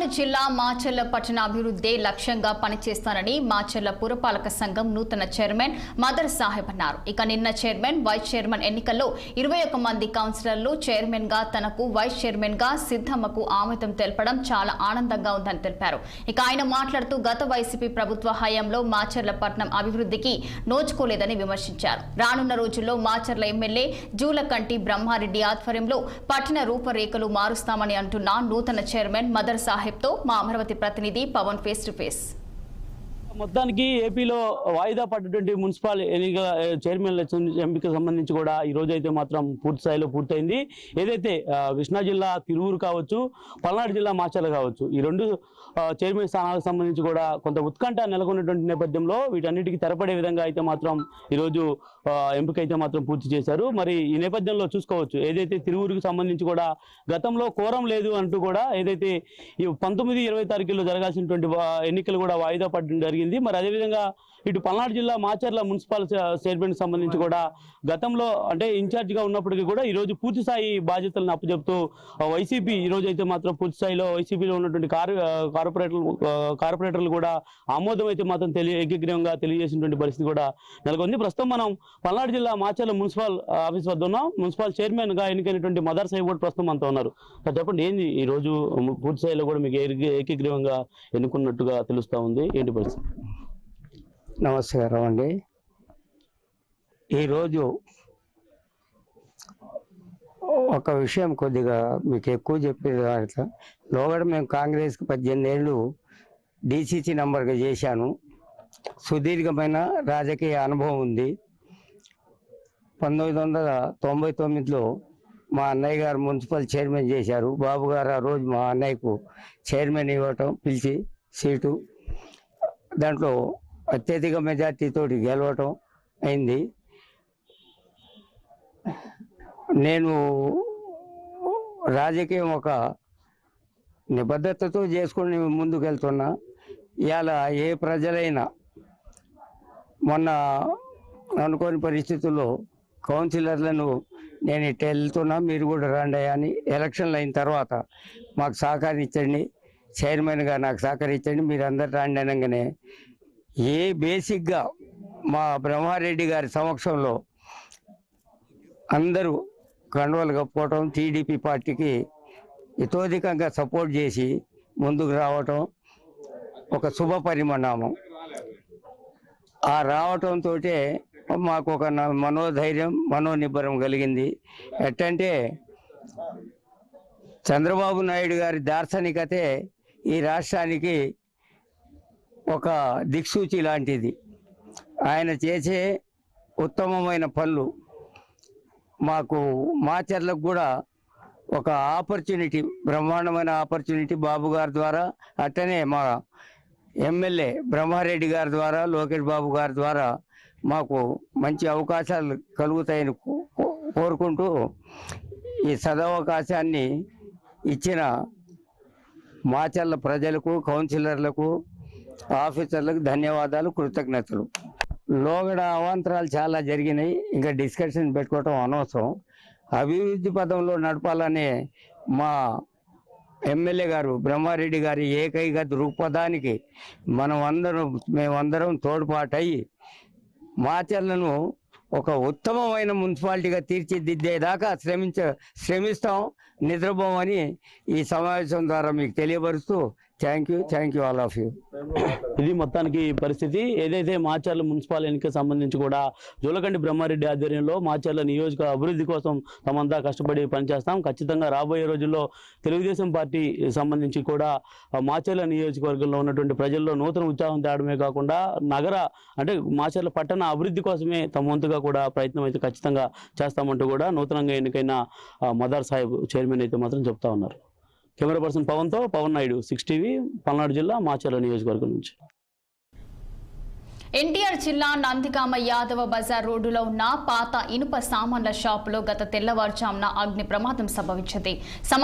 పల్నాడు జిల్లా మాచర్ల పట్టణ అభివృద్ధి లక్ష్యంగా పనిచేస్తానని మాచర్ల పురపాలక సంఘం నూతన చైర్మన్ మదర్ సాహెబ్ అన్నారు. ఇక నిన్న చైర్మన్ వైస్ చైర్మన్ ఎన్నికల్లో ఇరవై ఒక్క మంది కౌన్సిలర్లు చైర్మన్గా తనకు వైస్ చైర్మన్గా సిద్ధమ్మకు ఆమోదం తెలపడం చాలా ఆనందంగా ఉందని తెలిపారు. ఇక ఆయన మాట్లాడుతూ గత వైసీపీ ప్రభుత్వ హయాంలో మాచర్ల పట్టణం అభివృద్ధికి నోచుకోలేదని విమర్శించారు. రానున్న రోజుల్లో మాచర్ల ఎమ్మెల్యే జూలకంటి బ్రహ్మారెడ్డి ఆధ్వర్యంలో పట్టణ రూపరేఖలు మారుస్తామని అంటున్న నూతన చైర్మన్ మదర్ సాహెబ్ సాహెబ్తో మా అమరావతి ప్రతినిధి పవన్ ఫేస్ టు ఫేస్ మొత్తానికి ఏపీలో వాయిదా పడ్డటువంటి మున్సిపల్ ఎన్నికల చైర్మన్ ఎంపిక సంబంధించి కూడా ఈ రోజు అయితే మాత్రం పూర్తి స్థాయిలో పూర్తయింది. ఏదైతే కృష్ణా జిల్లా తిరువురు కావచ్చు పల్నాడు జిల్లా మాచర్ల కావచ్చు ఈ రెండు చైర్మన్ స్థానాలకు సంబంధించి కూడా కొంత ఉత్కంఠ నెలకొన్నటువంటి నేపథ్యంలో వీటన్నిటికీ తెరపడే విధంగా అయితే మాత్రం ఈరోజు ఎంపిక అయితే మాత్రం పూర్తి చేశారు. మరి ఈ నేపథ్యంలో చూసుకోవచ్చు ఏదైతే తిరువురుకు సంబంధించి కూడా గతంలో కోరం లేదు అంటూ కూడా ఏదైతే ఈ పంతొమ్మిది ఇరవై తారీఖుల్లో జరగాల్సినటువంటి ఎన్నికలు కూడా వాయిదా పడడం జరిగింది మరి అదేవిధంగా ఇటు పల్నాడు జిల్లా మాచర్ల మున్సిపల్ చైర్మన్ సంబంధించి కూడా గతంలో అంటే ఇన్ఛార్జ్గా ఉన్నప్పటికీ కూడా ఈ రోజు పూర్తి స్థాయి బాధ్యతలను అప్పచెప్తూ వైసీపీ ఈ రోజు అయితే మాత్రం పూర్తి స్థాయిలో వైసీపీలో ఉన్నటువంటి కార్పొరేటర్లు కార్పొరేటర్లు కూడా ఆమోదం అయితే మాత్రం తెలియ ఏకగ్రీవంగా తెలియజేసినటువంటి పరిస్థితి కూడా నెలకొంది. ప్రస్తుతం మనం పల్నాడు జిల్లా మాచర్ల మున్సిపల్ ఆఫీస్ వద్ద ఉన్నాం. మున్సిపల్ చైర్మన్గా ఎన్నికైనటువంటి మదర్ సాయి కూడా ప్రస్తుతం అంతా ఉన్నారు. చెప్పండి ఏంది ఈ రోజు పూర్తి స్థాయిలో కూడా మీకు ఏకగ్రీవంగా ఎన్నుకున్నట్టుగా తెలుస్తా ఉంది? ఏంటి పరిస్థితి? నమస్కారం అండి. ఈరోజు ఒక విషయం కొద్దిగా మీకు ఎక్కువ చెప్పేది వాడతా లోగడ మేము కాంగ్రెస్కి పద్దెనిమిది ఏళ్ళు డీసీసీ నంబర్గా చేశాను. సుదీర్ఘమైన రాజకీయ అనుభవం ఉంది. పంతొమ్మిది వందల తొంభై తొమ్మిదిలో మా అన్నయ్య గారు మున్సిపల్ చైర్మన్ చేశారు. బాబు గారు ఆ రోజు మా అన్నయ్యకు చైర్మన్ ఇవ్వటం పిలిచి సీటు. దాంట్లో అత్యధిక మెజార్టీతో గెలవటం అయింది. నేను రాజకీయం ఒక నిబద్ధతతో చేసుకుని ముందుకు వెళ్తున్నా ఇవాళ ఏ ప్రజలైనా మొన్న అనుకోని పరిస్థితుల్లో కౌన్సిలర్లను నేను ఇట్ట వెళ్తున్నా మీరు కూడా రండి అని ఎలక్షన్లు అయిన తర్వాత మాకు సహకరించండి. చైర్మన్గా నాకు సహకరించండి. మీరు అందరు రండి అనగానే ఏ బేసిక్గా మా బ్రహ్మారెడ్డి గారి సమక్షంలో అందరూ కండువలు కప్పుకోవటం టీడీపీ పార్టీకి ఇతోధికంగా సపోర్ట్ చేసి ముందుకు రావటం ఒక శుభ పరిణామం. ఆ రావటంతో మాకు ఒక మనోధైర్యం మనోనిబ్బరం కలిగింది. ఎట్టంటే చంద్రబాబు నాయుడు గారి దార్శనికతే ఈ రాష్ట్రానికి ఒక దిక్సూచి లాంటిది. ఆయన చేసే ఉత్తమమైన పనులు. మాకు మాచర్లకు కూడా ఒక ఆపర్చునిటీ బ్రహ్మాండమైన ఆపర్చునిటీ బాబు గారి ద్వారా అట్టనే మా ఎమ్మెల్యే బ్రహ్మారెడ్డి గారి ద్వారా లోకేష్ బాబు గారి ద్వారా మాకు మంచి అవకాశాలు కలుగుతాయని కో- కో- కోరుకుంటూ ఈ సదవకాశాన్ని ఇచ్చిన మాచర్ల ప్రజలకు కౌన్సిలర్లకు ఆఫీసర్లకు ధన్యవాదాలు కృతజ్ఞతలు. లోగడ అవాంతరాలు చాలా జరిగినాయి. ఇంకా డిస్కషన్ పెట్టుకోవటం అనవసరం. అభివృద్ధి పదంలో నడపాలనే మా ఎమ్మెల్యే గారు బ్రహ్మారెడ్డి గారి ఏకైక దృక్పథానికి మనం అందరం మేమందరం తోడ్పాటయ్యి మాచర్లను ఒక ఉత్తమమైన మున్సిపాలిటీగా తీర్చిదిద్దేదాకా శ్రమించ శ్రమిస్తాం నిద్రపోమని ఈ సమావేశం ద్వారా మీకు తెలియపరుస్తూ thank you thank you all of you ఇది మొత్తానికి పరిస్థితి. ఏదైతే మాచర్ల మున్సిపల్ ఎన్నిక సంబంధించి కూడా జోలకండి బ్రహ్మారెడ్డి ఆధ్వర్యంలో మాచర్ల నియోజక అభివృద్ధి కోసం తమంతా కష్టపడి పనిచేస్తాం. ఖచ్చితంగా రాబోయే రోజుల్లో తెలుగుదేశం పార్టీ సంబంధించి కూడా మాచర్ల నియోజకవర్గంలో ఉన్నటువంటి ప్రజల్లో నూతన ఉత్సాహం తేడమే కాకుండా నగర అంటే మాచర్ల పట్టణ అభివృద్ధి కోసమే తమ వంతుగా కూడా ప్రయత్నం అయితే ఖచ్చితంగా చేస్తామంటూ కూడా నూతనంగా ఎన్నికైన ఆ, మదార్ సాహెబ్ చైర్మన్ అయితే మాత్రం చెప్తా ఉన్నారు. కెమెరా పర్సన్ పవన్తో పవన్ నాయుడు సిక్స్ టీవీ పల్నాడు జిల్లా మాచర్ల నియోజకవర్గం నుంచి. ఎన్టీఆర్ జిల్లా నందిగామ యాదవ బజార్ రోడ్డులో ఉన్న పాత ఇనుప సామాన్ల షాపులో గత తెల్లవారుజామున అగ్ని ప్రమాదం సంభవించింది.